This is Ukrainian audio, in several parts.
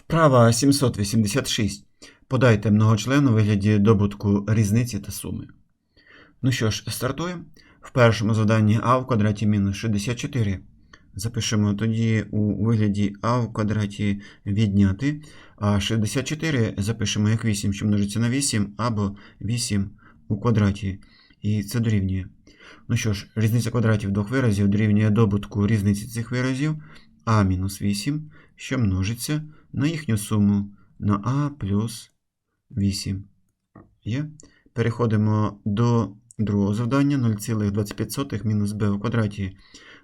Вправа 786. Подайте многочлен у вигляді добутку різниці та суми. Ну що ж, стартуємо. В першому заданні а в квадраті мінус 64. Запишемо тоді у вигляді а в квадраті відняти. А 64 запишемо як 8, що множиться на 8, або 8 у квадраті. І це дорівнює. Ну що ж, різниця квадратів двох виразів дорівнює добутку різниці цих виразів а мінус 8, що множиться на їхню суму на а плюс 8. Є. Переходимо до другого завдання 0,25 мінус b у квадраті.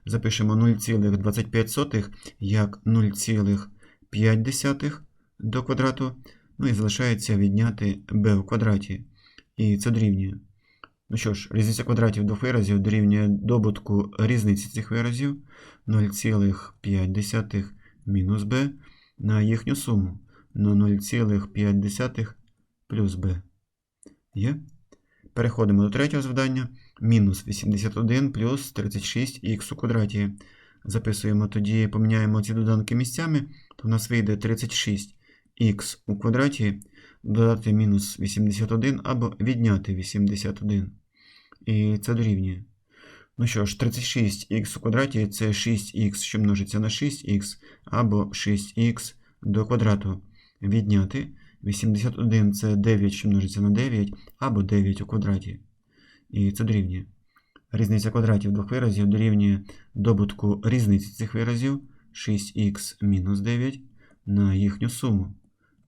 Запишемо 0,25 як 0,5 до квадрату. Ну і залишається відняти b у квадраті. І це дорівнює. Ну що ж, різниця квадратів двох виразів дорівнює добутку різниці цих виразів 0,5 мінус b на їхню суму на 0,5 плюс b. Є? Переходимо до третього завдання. Мінус 81 плюс 36х у квадраті. Записуємо тоді, поміняємо ці доданки місцями, то в нас вийде 36х у квадраті, додати мінус 81 або відняти 81. І це дорівнює. Ну що ж, 36х у квадраті це 6х, що множиться на 6х, або 6х до квадрату. Відняти. 81 це 9, що множиться на 9, або 9 у квадраті. І це дорівнює. Різниця квадратів двох виразів дорівнює добутку різниці цих виразів 6х мінус 9 на їхню суму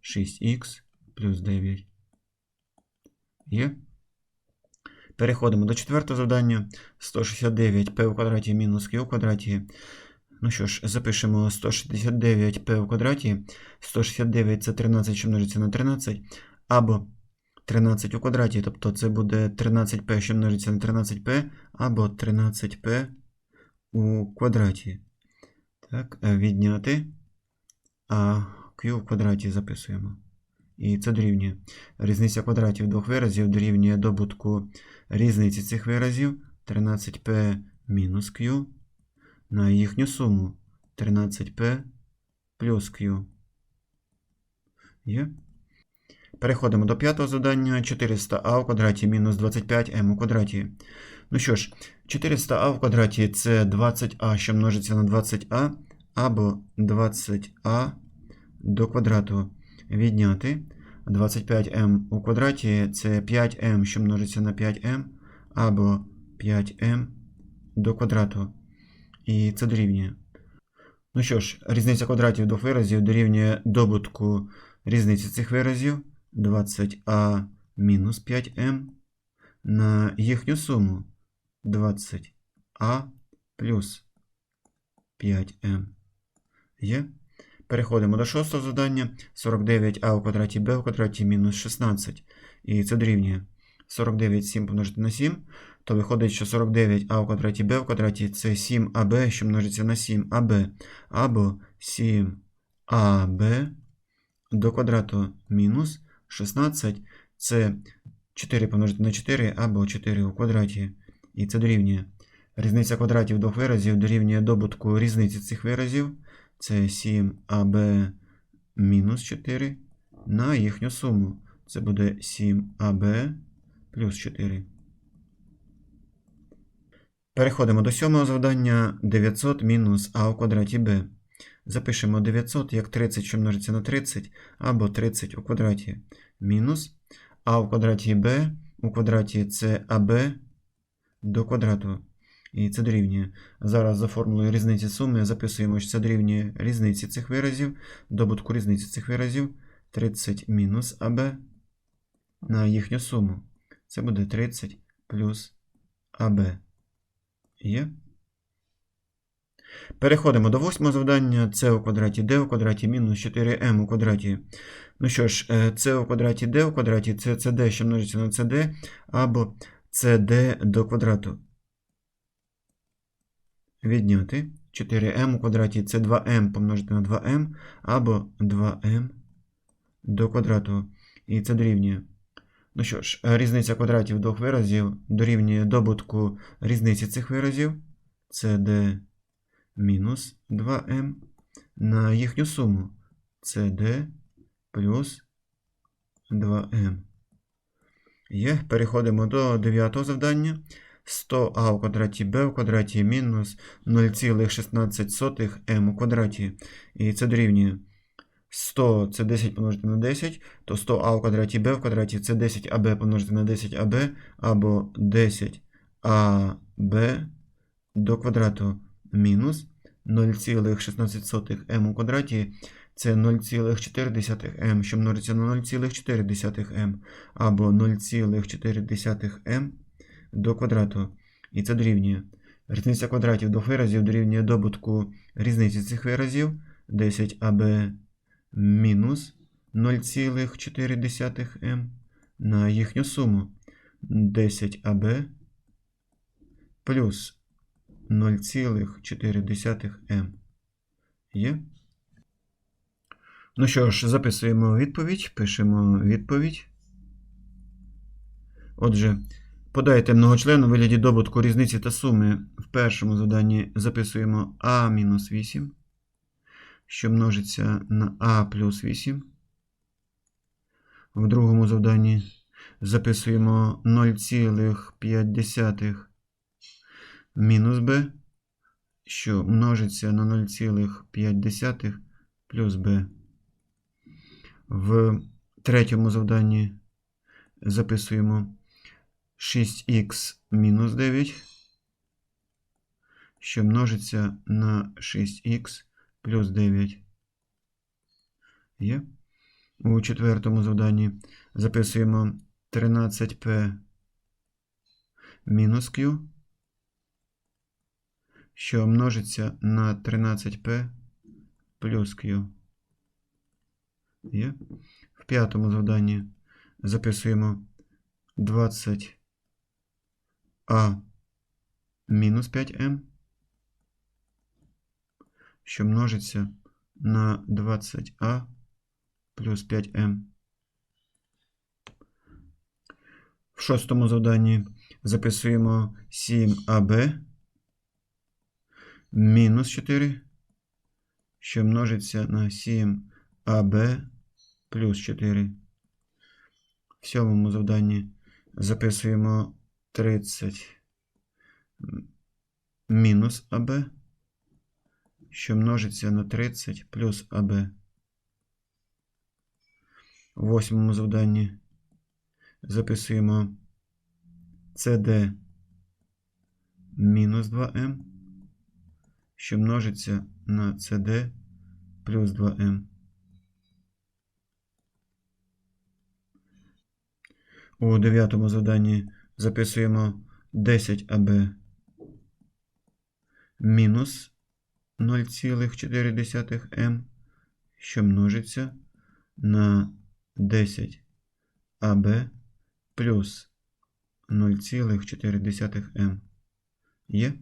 6х плюс 9. Є? Переходимо до четвертого завдання. 169p в квадраті мінус q в квадраті. Ну що ж, запишемо 169p в квадраті. 169 це 13, що множиться на 13. Або 13 у квадраті, тобто це буде 13p, що множиться на 13p, або 13p у квадраті. Так, відняти. А q в квадраті записуємо. І це дорівнює. Різниця квадратів двох виразів дорівнює добутку різниці цих виразів 13p мінус q на їхню суму 13p плюс q. Є? Переходимо до п'ятого завдання 400а в квадраті мінус 25m у квадраті. Ну що ж, 400а в квадраті це 20а, що множиться на 20а, або 20а до квадрату відняти. 25m у квадраті це 5m, що множиться на 5m, або 5m до квадрату. І це дорівнює. Ну що ж, різниця квадратів двох виразів дорівнює добутку різниці цих виразів 20а мінус 5m на їхню суму 20а плюс 5m. Є? Переходимо до шостого завдання. 49а у квадраті b у квадраті мінус 16. І це дорівнює 49 7 помножити на 7. То виходить, що 49а у квадраті b у квадраті це 7аб, що множиться на 7аб. Або 7аб до квадрату мінус 16. Це 4 помножити на 4 або 4 у квадраті. І це дорівнює. Різниця квадратів двох виразів дорівнює добутку різниці цих виразів. Це 7аб мінус 4 на їхню суму. Це буде 7аб плюс 4. Переходимо до сьомого завдання 900 мінус а у квадраті b. Запишемо 900 як 30, що множиться на 30, або 30 у квадраті мінус а у квадраті b у квадраті це аб до квадрату. І це дорівнює. Зараз за формулою різниці суми записуємо, що це дорівнює різниці цих виразів, добутку різниці цих виразів 30 мінус АБ на їхню суму. Це буде 30 плюс АБ. Є. Переходимо до восьмого завдання. С у квадраті d у квадраті мінус 4m у квадраті. Ну що ж, С у квадраті d у квадраті це CD, що множиться на CD, або CD до квадрату відняти 4m у квадраті це 2m помножити на 2m, або 2m до квадрату. І це дорівнює. Ну що ж, різниця квадратів двох виразів дорівнює добутку різниці цих виразів. Це d мінус 2m на їхню суму. CD плюс 2m. Є. Переходимо до дев'ятого завдання. 100а у квадраті b у квадраті мінус 0,16m у квадраті. І це дорівнює 100 це 10 помножити на 10, то 100а у квадраті b в квадраті це 10аб помножити на 10аб або 10аб до квадрату мінус 0,16m у квадраті це 0,4m, що множиться на 0,4m, або 0,4m до квадрату. І це дорівнює. Різниця квадратів двох виразів дорівнює добутку різниці цих виразів 10аб мінус 0,4m на їхню суму 10аб плюс 0,4m. Є? Ну що ж, записуємо відповідь, пишемо відповідь. Отже, подайте многочлен у вигляді добутку різниці та суми. В першому заданні записуємо А-8, що множиться на А плюс 8. В другому завданні записуємо 0,5 мінус b, що множиться на 0,5 плюс b. В третьому завданні записуємо 6х мінус 9, що множиться на 6х плюс 9. Є. У четвертому завданні записуємо 13p мінус q, що множиться на 13p плюс q. Є. В п'ятому завданні записуємо 20а мінус 5m, що множиться на 20а плюс 5m. В шостому завданні записуємо 7аб мінус 4, що множиться на 7аб плюс 4. В сьомому завданні записуємо 30 мінус АБ, що множиться на 30 плюс АБ. В восьмому завданні записуємо CD мінус 2М, що множиться на CD плюс 2М. У дев'ятому завданні записуємо 10АБ мінус 0,4М, що множиться на 10АБ плюс 0,4М. Є?